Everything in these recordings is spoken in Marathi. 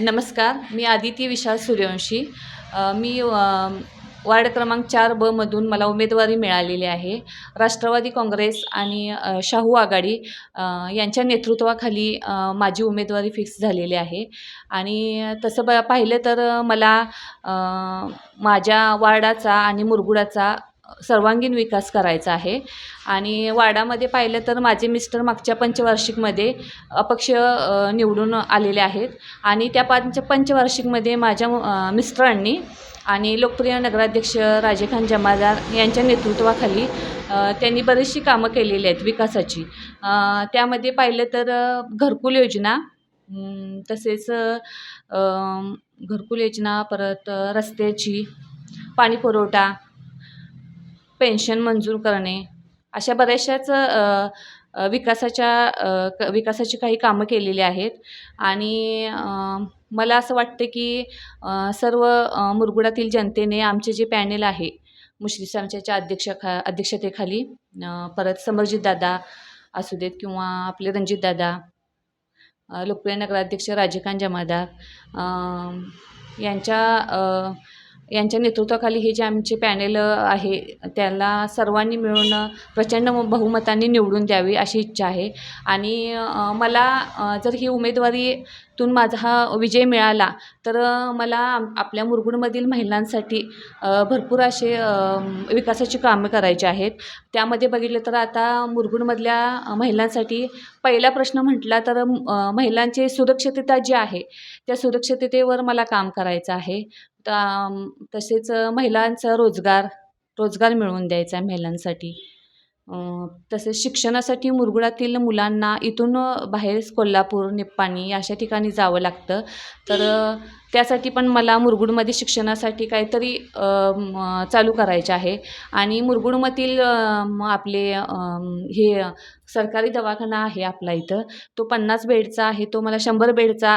नमस्कार मी आदिती विशाल सूर्यवंशी. मी वार्ड क्रमांक चार ब मधून मला उमेदवारी मिळालेली आहे. राष्ट्रवादी काँग्रेस आणि शाहू आघाडी यांच्या नेतृत्वाखाली माझी उमेदवारी फिक्स झालेली आहे. आणि तसं ब पाहिलं तर मला माझ्या वार्डाचा आणि मुरगुडाचा सर्वांगीण विकास करायचा आहे. आणि वार्डामध्ये पाहिलं तर माझे मिस्टर मागच्या पंचवार्षिकमध्ये अपक्ष निवडून आलेले आहेत. आणि त्या पंच पंचवार्षिकमध्ये माझ्या मिस्टरांनी आणि लोकप्रिय नगराध्यक्ष राजेखान जमादार यांच्या नेतृत्वाखाली त्यांनी बरीचशी कामं केलेली आहेत विकासाची. त्यामध्ये पाहिलं तर घरकुल योजना तसेच घरकुल योजना परत रस्त्याची पाणी पुरवठा पेन्शन मंजूर करणे अशा बऱ्याचशाच विकासाच्या क विकासाची काही कामं केलेली आहेत. आणि मला असं वाटतं की सर्व मुरगुडातील जनतेने आमचे जे पॅनेल आहे मुश्रीफ सामच्याच्या अध्यक्षखा अध्यक्षतेखाली परत समरजित दादा असू देत किंवा आपले रणजित दादा लोकप्रिय नगराध्यक्ष राजकांत जमादार यांच्या यांच्या नेतृत्वाखाली हे जे आमचे पॅनेल आहे त्याला सर्वांनी मिळून प्रचंड बहुमतांनी निवडून द्यावी अशी इच्छा आहे. आणि मला जर ही उमेदवारी तून माझा हा विजय मिळाला. तर मला आपल्या मुरगुडमधील महिलांसाठी भरपूर असे विकासाची कामं करायची आहेत. त्यामध्ये बघितलं तर आता मुरगुडमधल्या महिलांसाठी पहिला प्रश्न म्हटला तर महिलांची सुरक्षितता जी आहे त्या सुरक्षिततेवर मला काम करायचं आहे. तसेच महिलांचा रोजगार रोजगार मिळवून द्यायचा आहे महिलांसाठी. तसेच शिक्षणासाठी मुरगुडातील मुलांना इथून बाहेर कोल्हापूर निप्पाणी अशा ठिकाणी जावं लागतं. तर त्यासाठी पण मला मुरगुडमध्ये शिक्षणासाठी काहीतरी चालू करायचे आहे. आणि मुरगुडमधील आपले हे सरकारी दवाखाना आहे आपला इथं. तो पन्नास बेडचा आहे. तो मला शंभर बेडचा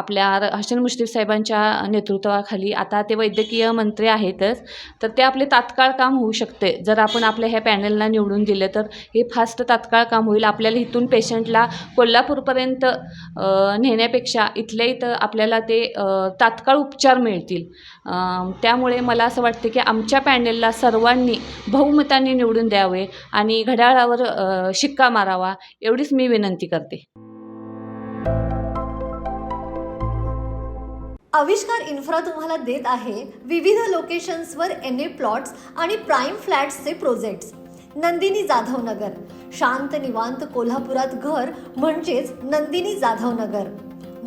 आपल्या हसन मुश्रीफ साहेबांच्या नेतृत्वाखाली आता ते वैद्यकीय मंत्री आहेतच तर ते आपले तात्काळ काम होऊ शकते. जर आपण आपल्या ह्या पॅनलला निवडून दिलं तर हे फास्ट तात्काळ काम होईल. आपल्याला इथून पेशंटला कोल्हापूरपर्यंत नेण्यापेक्षा इथल्या इथं आपल्याला ते तात्काळ उपचार मिळतील. त्यामुळे मला असं वाटतं की आमच्या पॅनेलला सर्वांनी बहुमताने निवडून द्यावे आणि घड्याळावर शिक्का मारावा एवढीच मी विनंती करते. आविष्कार इन्फ्रा तुम्हाला देत आहे विविध लोकेशन्सवर एन ए प्लॉट्स आणि प्राईम फ्लॅट्सचे प्रोजेक्ट्स. नंदिनी जाधव नगर शांत निवांत कोल्हापुरात घर म्हणजेच नंदिनी जाधव नगर